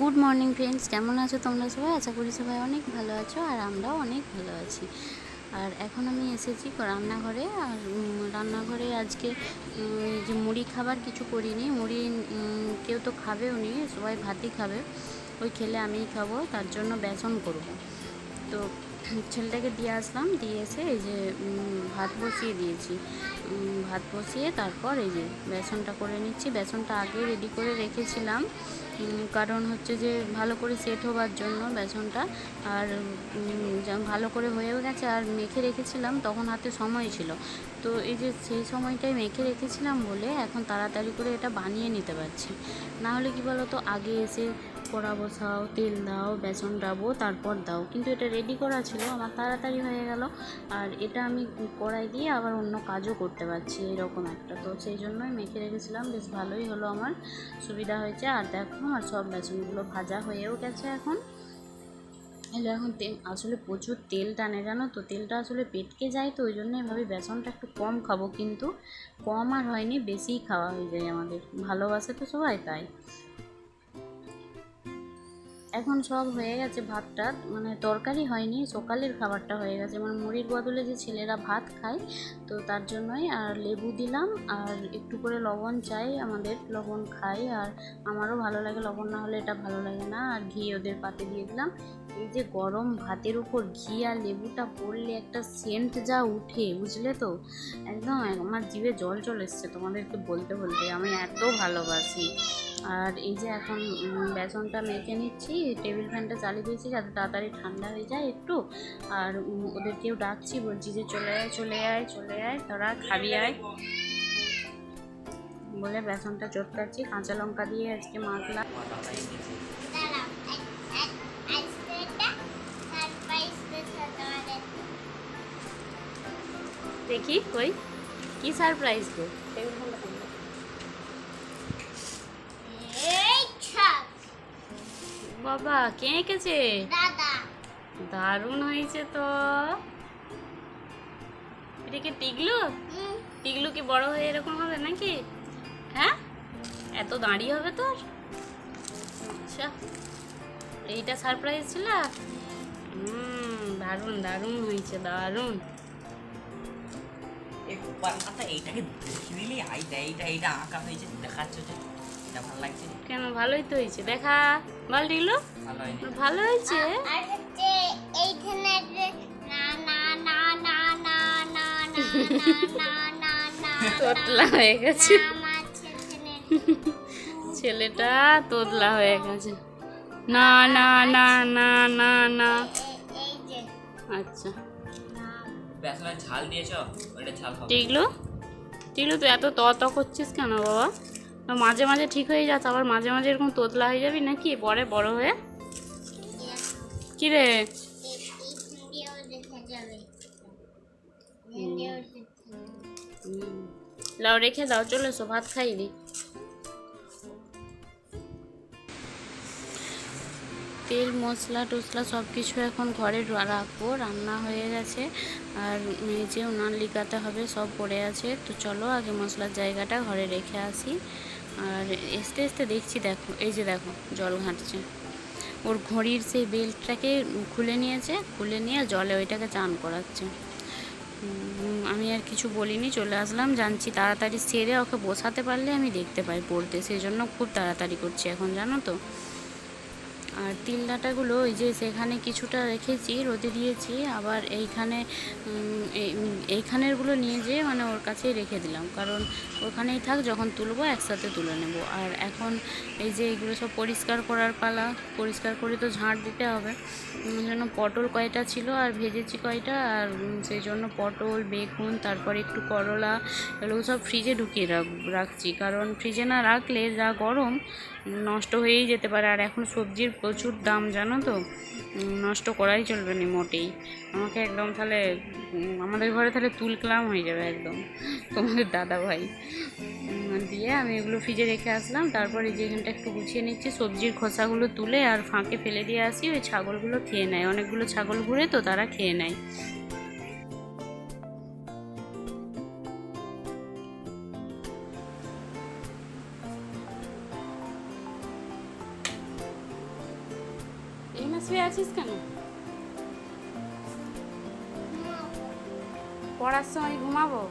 Good morning friends কেমন আছো তোমরা সবাই? আশা করি সবাই অনেক ভালো আছো আর আমরাও অনেক ভালো আছি। আর এখন আমি এসেছি রান্নাঘরে আর রান্নাঘরে আজকে যে মুড়ি খাবার কিছু করিনি। মুড়ি কেউ তো খাবেও নি, সবাই ভাতই খাবে। ওই খেলে আমিই খাব, তার জন্য বেসন করব। তো ছেলেটাকে দিয়ে আসলাম, দিয়ে এসে এই যে ভাত বসিয়ে দিয়েছি। ভাত বসিয়ে তারপর এই যে বেসনটা করে নিচ্ছি। বেসনটা আগে রেডি করে রেখেছিলাম। কারণ হচ্ছে যে ভালো করে সেট হবার জন্য বেসনটা। আর ভালো করে হয়েও গেছে আর মেখে রেখেছিলাম, তখন হাতে সময় ছিল। তো এই যে সেই সময়টাই মেখে রেখেছিলাম বলে এখন তাড়াতাড়ি করে এটা বানিয়ে নিতে পারছি। না হলে কি বলো তো আগে এসে কড়া বসাও তেল দাও, বেসন ডাবো, তারপর দাও। কিন্তু এটা রেডি করা ছিল, আমার তাড়াতাড়ি হয়ে গেল। আর এটা আমি কড়াই দিয়ে আবার অন্য কাজও করতে পারছি, এরকম একটা। তো সেই জন্যই মেখে রেখেছিলাম, বেশ ভালোই হলো আমার, সুবিধা হয়েছে। আর দেখো, আমার সব বেসনগুলো ভাজা হয়েও গেছে এখন। এগুলো এখন তেল, আসলে প্রচুর তেল টানে, জানো তো? তেলটা আসলে পেটকে যায়, তো ওই জন্যই ভাবি বেসনটা একটু কম খাব। কিন্তু কম আর হয়নি, বেশিই খাওয়া হয়ে যায় আমাদের। ভালোবাসে তো সবাই, তাই। এখন সব হয়ে গেছে ভাতটা মানে তরকারি হয়নি, সকালের খাবারটা হয়ে গেছে। মানে মুড়ির বদলে যে ছেলেরা ভাত খায়, তো তার জন্যই আর লেবু দিলাম, আর একটু করে লবণ চাই আমাদের, লবণ খাই, আর আমারও ভালো লাগে, লবণ না হলে এটা ভালো লাগে না, আর ঘি ওদের পাতে দিয়ে দিলাম। এই যে গরম ভাতের উপর ঘি আর লেবুটা পড়লে একটা সেন্ট যা উঠে, বুঝলে তো? একদম আমার জিভে জল চলে এসছে, তোমাদেরকে বলতে বলতে, আমি এত ভালোবাসি। আর এই যে এখন বেসনটা মেখে নিচ্ছি টেবিল ফ্যানটা চালিয়ে দিয়েছি যাতে তাড়াতাড়ি ঠান্ডা হয়ে যায় একটু। আর ওদেরকেও ডাকছি, বলছি যে চলে আয় চলে আয় চলে আয়, তোরা খাবি আয়। বলে বেসনটা চটকাচ্ছি, কাঁচা লঙ্কা দিয়ে আজকে মাখলাম। দেখি কই, কি সারপ্রাইজ গো? এই বাবা কে এঁকেছে? দারুণ হয়েছে তো। এটা কি টিগলু? টিগলু কি বড় হয়ে এরকম হবে নাকি? হ্যাঁ? এত দাঁড়িয়ে হবে তোর? আচ্ছা। এইটা সারপ্রাইজ ছিল? হুম দারুণ দারুণ হয়েছে দারুণ। কথা এইটাকে দেখিয়ে দিলি? এইটা এইটা এইটা আঁকা হয়েছে দেখাচ্ছ কেন ভালোই তো হয়েছে দেখা ভালো লাগল ভালো হয়েছে তোতলা হয়ে গেছে ছেলেটা তোতলা হয়ে গেছে না না না না না না আচ্ছা ঝাল দিয়েছ টিকলো টিকলো তুই এত ত করছিস কেন বাবা মাঝে মাঝে ঠিক হয়ে যাচ্ছে, আবার মাঝে মাঝে এরকম তোতলা হয়ে যাবি নাকি? পরে বড় হয়ে? কি রে এই ভিডিও দেখা যাবে ভিডিও হুম। লাও রেখে দাও, চলে এসো, ভাত খাই দি তেল, মশলা, টসলা সব কিছু এখন ঘরে রাখব, রান্না হয়ে গেছে। আর মেজে উনান লিকাতে হবে, সব পড়ে আছে। তো চলো, আগে মশলার জায়গাটা ঘরে রেখে আসি। আর এসতে এসতে দেখছি, দেখো, এই যে দেখো, জল ঘাঁটছে। ওর ঘড়ির সেই বেল্টটাকে খুলে নিয়েছে, খুলে নিয়ে জলে ওইটাকে চান করাচ্ছে। আমি আর কিছু বলিনি, চলে আসলাম, জানছি তাড়াতাড়ি সেরে ওকে বসাতে পারলে আমি দেখতে পাই পড়তে। সেই জন্য খুব তাড়াতাড়ি করছি এখন, জানো তো? আর তিল ডাঁটাগুলো ওই যে সেখানে কিছুটা রেখেছি, রোদে দিয়েছি, আবার এইখানে এই- এইখানেরগুলো নিয়ে যেয়ে মানে ওর কাছেই রেখে দিলাম। কারণ ওখানেই থাক, যখন তুলবো একসাথে তুলে নেব। আর এখন এই যে এইগুলো সব পরিষ্কার করার পালা, পরিষ্কার করে তো ঝাঁট দিতে হবে। জন্য পটল কয়টা ছিল আর ভেজেছি কয়টা, আর সেই জন্য পটল, বেগুন, তারপরে একটু করলা, এগুলো সব ফ্রিজে ঢুকিয়ে রাখ, রাখছি। কারণ ফ্রিজে না রাখলে যা গরম নষ্ট হয়েই যেতে পারে। আর এখন সবজির প্রচুর দাম, জানো তো? নষ্ট করাই চলবে না মোটেই। আমাকে একদম তাহলে আমাদের ঘরে তাহলে তুলকালাম হয়ে যাবে একদম। তোমাদের দাদা ভাই। দিয়ে আমি এগুলো ফ্রিজে রেখে আসলাম। তারপরে যে এখানটা একটু গুছিয়ে নিচ্ছি, সবজির খোসাগুলো তুলে আর ফাঁকে ফেলে দিয়ে আসি। ওই ছাগলগুলো খেয়ে নেয়। অনেকগুলো ছাগল ঘুরে তো তারা খেয়ে নেয়। আছিস কেন? পড়ার সময় ঘুমাবো?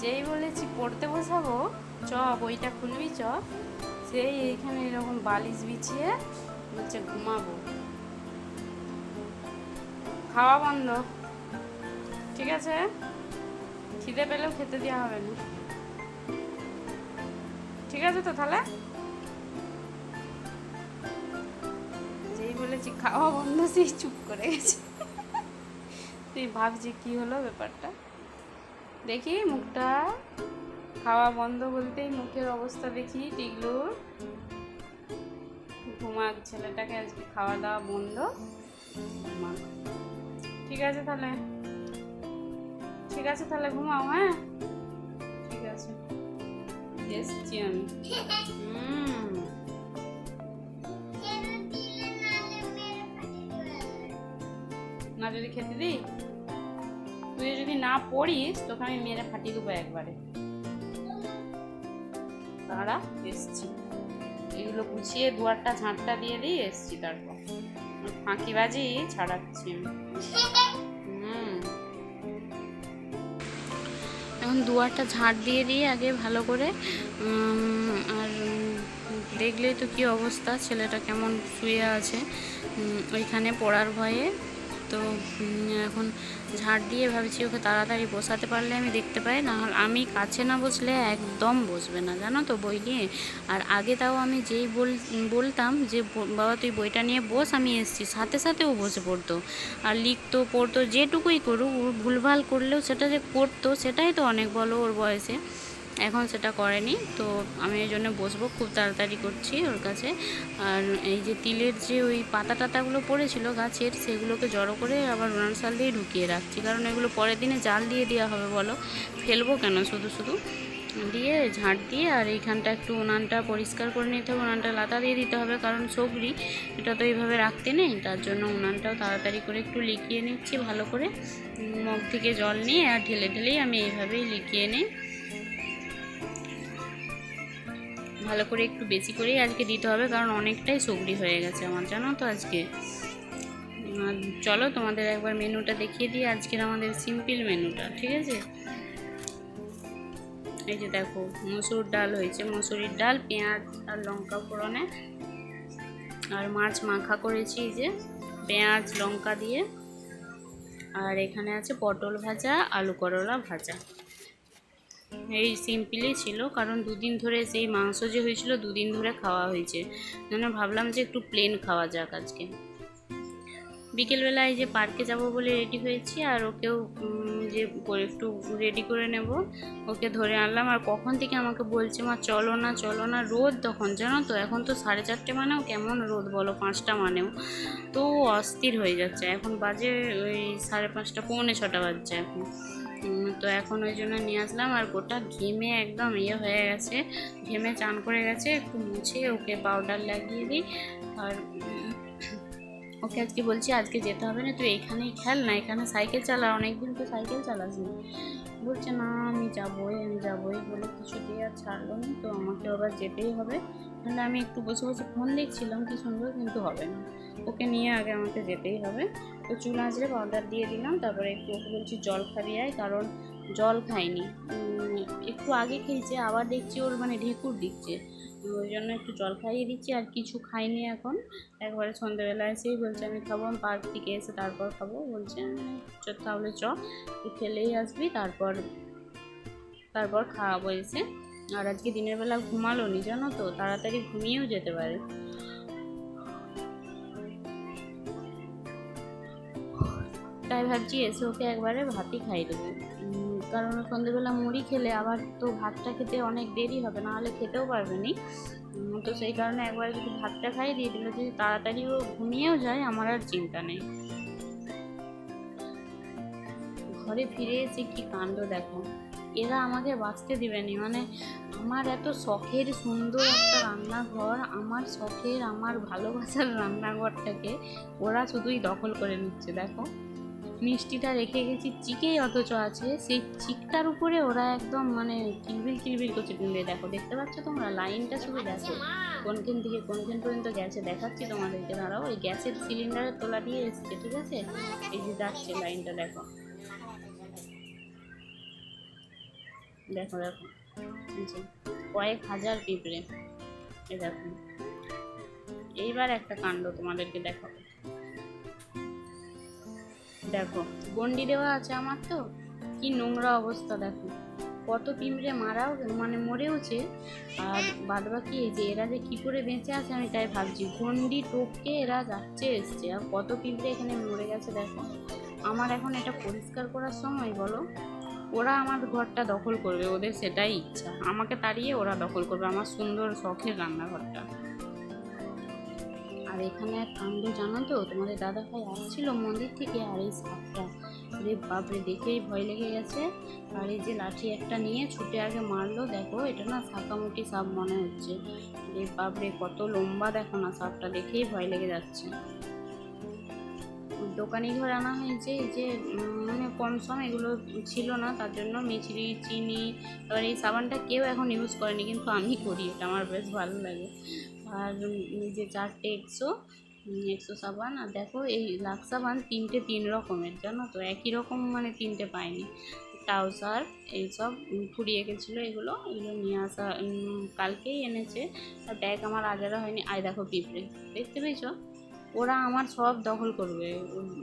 যেই বলেছি পড়তে বসাবো? চ, বইটা খুলবি, চ। সেই এইখানে এরকম বালিশ বিছিয়ে বলছে ঘুমাবো। খাওয়া বন্ধ। ঠিক আছে? খিদে পেলেও খেতে দেওয়া হবে না। ঠিক আছে তো তাহলে? বলেছি, খাওয়া বন্ধ সেই চুপ করে গেছে। তুই ভাবছি কি হলো ব্যাপারটা? দেখি মুখটা। খাওয়া বন্ধ বলতেই মুখের অবস্থা দেখি টিগলুর ঘুমাক, ছেলেটাকে আজকে খাওয়া দাওয়া বন্ধ। ঠিক আছে তাহলে? ঠিক আছে তাহলে ঘুমাও হ্যাঁ? ঠিক আছে। আমি হুম। না যদি খেতে দিই, তুই যদি না পড়িস, তোকে আমি মেরে ফাটিয়ে দেবো একবারে। তারা এসছি। এগুলো গুছিয়ে, দুয়ারটা, ঝাঁটটা দিয়ে দিয়ে এসছি তারপর। ফাঁকিবাজি ছাড়াচ্ছি হুম। এখন দুয়ারটা, ঝাঁট দিয়ে দিয়ে আগে ভালো করে। আর দেখলেই তো কি অবস্থা, ছেলেটা কেমন শুয়ে আছে। ওইখানে পড়ার ভয়ে। তো এখন ঝাড় দিয়ে ভাবছি ওকে তাড়াতাড়ি বসাতে পারলে আমি দেখতে পাই, না আমি কাছে না বসলে একদম বসবে না, জানো তো বই নিয়ে। আর আগে তাও আমি যেই বল, বলতাম যে বাবা তুই বইটা নিয়ে বস, আমি এসছি। সাথে সাথে ও বসে পড়তো। আর লিখতো, পড়তো, যেটুকুই করুক ভুলভাল করলেও সেটা যে করতো, সেটাই তো অনেক বলো ওর বয়সে। এখন সেটা করেনি। তো আমি এই জন্য বসবো, খুব তাড়াতাড়ি করছি ওর কাছে। আর এই যে তিলের যে ওই পাতা টাতাগুলো পড়েছিল গাছের, সেগুলোকে জড়ো করে আবার উনান সাল দিয়ে ঢুকিয়ে রাখছি। কারণ এগুলো পরের দিনে জাল দিয়ে দেওয়া হবে বলো। ফেলব কেন? শুধু শুধু দিয়ে ঝাঁট দিয়ে আর এইখানটা একটু উনানটা পরিষ্কার করে নিতে হবে, উনানটা লাতা দিয়ে দিতে হবে। কারণ সবরি এটা তো এইভাবে রাখতে নেই, তার জন্য উনানটাও তাড়াতাড়ি করে একটু লিকিয়ে নিচ্ছি ভালো করে। মগ থেকে জল নিয়ে আর ঢেলে ঢেলেই আমি এইভাবেই লিখিয়ে নিই। ভালো করে একটু বেশি করেই আজকে দিতে হবে, কারণ অনেকটাই সবরি হয়ে গেছে আমার, জানো তো আজকে। চলো তোমাদের একবার মেনুটা দেখিয়ে দিই, আজকের আমাদের সিম্পল মেনুটা, ঠিক আছে? এই যে দেখো, মসুর ডাল হয়েছে, মসুরির ডাল, পেঁয়াজ আর লঙ্কা ফোড়নে। আর মাছ মাখা করেছি যে, পেঁয়াজ, লঙ্কা দিয়ে। আর এখানে আছে পটল ভাজা, আলু করলা ভাজা। এই সিম্পলই ছিল, কারণ দুদিন ধরে সেই মাংস যে হয়েছিল দুদিন ধরে খাওয়া হয়েছে। যেন ভাবলাম যে একটু প্লেন খাওয়া যাক আজকে। বিকেলবেলায় যে পার্কে যাব বলে রেডি হয়েছি, আর ওকেও যে একটু রেডি করে নেব, ওকে ধরে আনলাম। আর কখন থেকে আমাকে বলছে, মা, চলো না চলো না, রোদ তখন জানো তো? এখন তো সাড়ে চারটে মানেও কেমন রোদ বলো, পাঁচটা মানেও? তো অস্থির হয়ে যাচ্ছে। এখন বাজে ওই সাড়ে পাঁচটা, পৌনে ছটা বাজছে এখন। তো এখন ওই জন্য নিয়ে আসলাম আর গোটা ঘেমে একদম ইয়ে হয়ে গেছে। ঘেমে চান করে গেছে, একটু মুছে ওকে পাউডার লাগিয়ে দিই। আর ওকে আজকে বলছি, আজকে যেতে হবে না, তুই এখানেই খেল না, এখানে সাইকেল চালা, অনেকদিন তো সাইকেল চালাসনি বলছে, না, আমি যাবোই আমি যাবোই বলে কিছু দিয়ে আর ছাড়লো না, তো আমাকে আবার যেতেই হবে। নাহলে আমি একটু বসে বসে ফোন দেখছিলাম, কি সুন্দর কিন্তু হবে না। ওকে নিয়ে আগে আমাকে যেতেই হবে। তো চুল আঁচড়ে পাউডার দিয়ে দিলাম, তারপরে একটু ওকে বলছি জল খাবি আয়, কারণ জল খাইনি। একটু আগে খেয়েছে, আবার দেখছি ওর মানে ঢেকুর দিচ্ছে। ওই জন্য একটু জল খাইয়ে দিচ্ছি, আর কিছু খাইনি এখন। একবারে সন্ধ্যেবেলা এসেই বলছে, আমি খাব, আমি পার্ক থেকে এসে তারপর খাব। বলছে তাহলে চ, তুই খেলেই আসবি, তারপর তারপর খাওয়াবো এসে। আর আজকে দিনের বেলা ঘুমালো নি জানো তো? তাড়াতাড়ি ঘুমিয়েও যেতে পারে। তাই ভাবছি এসে ওকে একবারে ভাতই খাই দেবো। কারণ সন্ধ্যেবেলা মুড়ি খেলে আবার তো ভাতটা খেতে অনেক দেরি হবে, না হলে খেতেও পারবে নি। তো সেই কারণে একবার যদি ভাতটা খাই দিয়ে দিলে, যদি তাড়াতাড়ি ও ঘুমিয়েও যায়, আমার আর চিন্তা নেই। ঘরে ফিরে এসে কি কাণ্ড দেখো? এরা আমাকে বাঁচতে দিবেনি মানে আমার এত শখের সুন্দর একটা রান্নাঘর, আমার শখের, আমার ভালোবাসার রান্নাঘরটাকে ওরা শুধুই দখল করে নিচ্ছে, দেখো। মিষ্টিটা রেখে গেছি চিকেই অথচ আছে। সেই চিকটার উপরে ওরা একদম মানে কিলবিল কিলবিল করছে। কিনবে দেখো দেখতে পাচ্ছ তোমরা? লাইনটা শুধু দেখো। কোনখান থেকে কোনখান পর্যন্ত গেছে দেখাচ্ছি তোমাদেরকে। দাঁড়াও ওই গ্যাসের সিলিন্ডারের তোলা দিয়ে এসছে ঠিক আছে? এই যে যাচ্ছে লাইনটা দেখো। দেখো দেখো। কয়েক হাজার পিঁপড়ে। এ দেখো। এইবার একটা কাণ্ড তোমাদেরকে দেখাবো। দেখো, গন্ডি দেওয়া আছে আমার তো। কি নোংরা অবস্থা, দেখো। কত পিঁপড়ে মারাও মানে মরেওছে। আর বাদ বাকি এই যে এরা যে কী করে বেঁচে আছে, আমি তাই ভাবছি, গন্ডি টপকে এরা যাচ্ছে, এসছে। আর কত পিঁপড়ে এখানে মরে গেছে, দেখো। আমার এখন এটা পরিষ্কার করার সময়, বলো। ওরা আমার ঘরটা দখল করবে, ওদের সেটাই ইচ্ছা। আমাকে তাড়িয়ে ওরা দখল করবে, আমার সুন্দর, শখের রান্নাঘরটা। আর এখানে এক কাণ্ড জানো তো? তোমাদের দাদা ভাই আসছিল মন্দির থেকে আর এই সাপটা। রে বাপরে, দেখেই ভয় লেগে গেছে। আর এই যে লাঠি একটা নিয়ে ছুটে আগে মারলো, দেখো, এটা না শাকামুটি সাপ মনে হচ্ছে। রে বাপরে, কত লম্বা দেখো না সাপটা, দেখেই ভয় লেগে যাচ্ছে। দোকানি ঘর আনা হয়েছে যে মানে কম সম এগুলো ছিল না, তার জন্য মিছরি, চিনি, এবার এই সাবানটা কেউ এখন ইউজ করেনি, কিন্তু আমি করি, এটা আমার বেশ ভালো লাগে। আর এই যে চারটে একশো একশো সাবান, আর দেখো এই লাক্স সাবান তিনটে তিন রকমের, জানো তো? একই রকম মানে তিনটে পাইনি। ট্রাউজার এইসব ফুরিয়ে গেছিল এগুলো এগুলো নিয়ে আসা কালকেই এনেছে। আর ব্যাগ আমার আজারা হয়নি। আয় দেখো পিঁপড়ে। দেখতে পেয়েছ? ওরা আমার সব দখল করবে।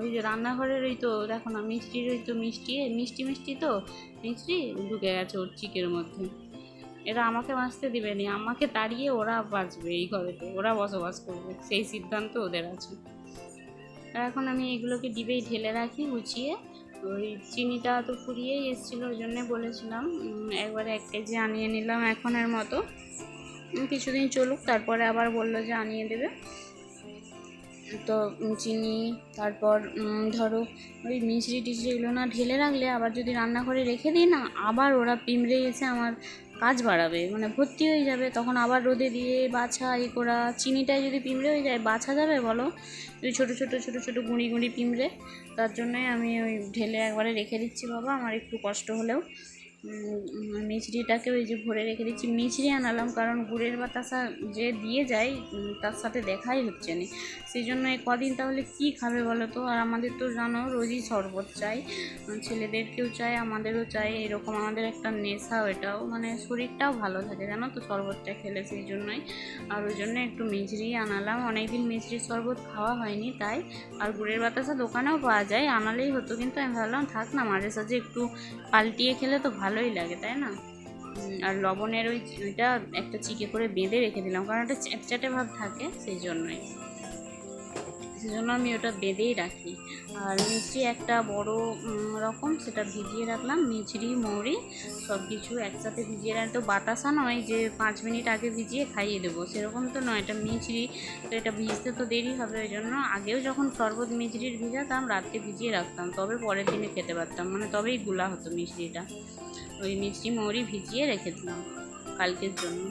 ওই যে রান্নাঘরের ওই তো, দেখো না, মিষ্টির ওই তো মিষ্টি মিষ্টি মিষ্টি তো? মিষ্টি? ঢুকে গেছে ওর চিকের মধ্যে। এরা আমাকে বাঁচতে দিবে না, আমাকে তাড়িয়ে ওরা বাঁচবে এই ঘরেতে, ওরা বসবাস করবে, সেই সিদ্ধান্ত ওদের আছে। আর এখন আমি এগুলোকে ডিবেই ঢেলে রাখি, গুছিয়ে। ওই চিনিটা তো ফুরিয়েই এসেছিল, ওই জন্যে বলেছিলাম একবারে এক কেজি আনিয়ে নিলাম এখনের মতো। কিছুদিন চলুক, তারপরে আবার বলল যে আনিয়ে দেবে। তো চিনি, তারপর ধরো, ওই মিছরি টিছরিগুলো না ঢেলে রাখলে আবার যদি রান্নাঘরে রেখে দিই না, আবার ওরা পিমড়ে এসে আমার কাজ বাড়াবে মানে ভর্তি হয়ে যাবে, তখন আবার রোদে দিয়ে বাছা এ করা চিনিটায় যদি পিঁমড়ে হয়ে যায়, বাছা যাবে বলো? ওই ছোটো ছোটো ছোটো ছোটো গুঁড়ি গুঁড়ি পিঁমড়ে তার জন্যই আমি ওই ঢেলে একবারে রেখে দিচ্ছি বাবা, আমার একটু কষ্ট হলেও। উম, মিছরিটাকে ওই যে ভরে রেখে দিচ্ছি। মিছরি আনালাম কারণ গুড়ের বাতাসা যে দিয়ে যায় তার সাথে দেখাই হচ্ছে না। সেই জন্য কদিন তাহলে কি খাবে বলো তো? আর আমাদের তো জানো রোজই শরবত চাই। ছেলেদেরকেও চাই আমাদেরও চাই। এরকম আমাদের একটা নেশা এটাও মানে শরীরটাও ভালো থাকে জানো তো শরবতটা খেলে সেই জন্যই। আর ওই জন্য একটু মিছরি আনালাম। অনেকদিন মিছরির শরবত খাওয়া হয়নি তাই। আর গুড়ের বাতাসা দোকানেও পাওয়া যায়। আনালেই হতো কিন্তু আমি ভাবলাম থাক না মাঝে সাঝে একটু পাল্টিয়ে খেলে তো ভালোই লাগে তাই না? আর লবণের ওই ওইটা একটা চিকে করে বেঁধে রেখে দিলাম কারণ ওটা চ্যাপচ্যাটে ভাব থাকে সেই জন্যই। সেই জন্য আমি ওটা বেঁধেই রাখি। আর মিষ্টি একটা বড় রকম সেটা ভিজিয়ে রাখলাম, মিছরি, মৌরি সব কিছু একসাথে ভিজিয়ে রাখলে তো বাতাসা নয় যে পাঁচ মিনিট আগে ভিজিয়ে খাইয়ে দেবো, সেরকম তো নয়। এটা মিছরি, তো এটা ভিজতে তো দেরি হবে, ওই জন্য আগেও যখন শরবত মিছরির ভিজাতাম, রাত্রে ভিজিয়ে রাখতাম, তবে পরের দিনে খেতে পারতাম মানে তবেই গুলা হতো মিষ্টিটা ওই মিষ্টি মৌরি ভিজিয়ে রেখে দিলাম, কালকের জন্য।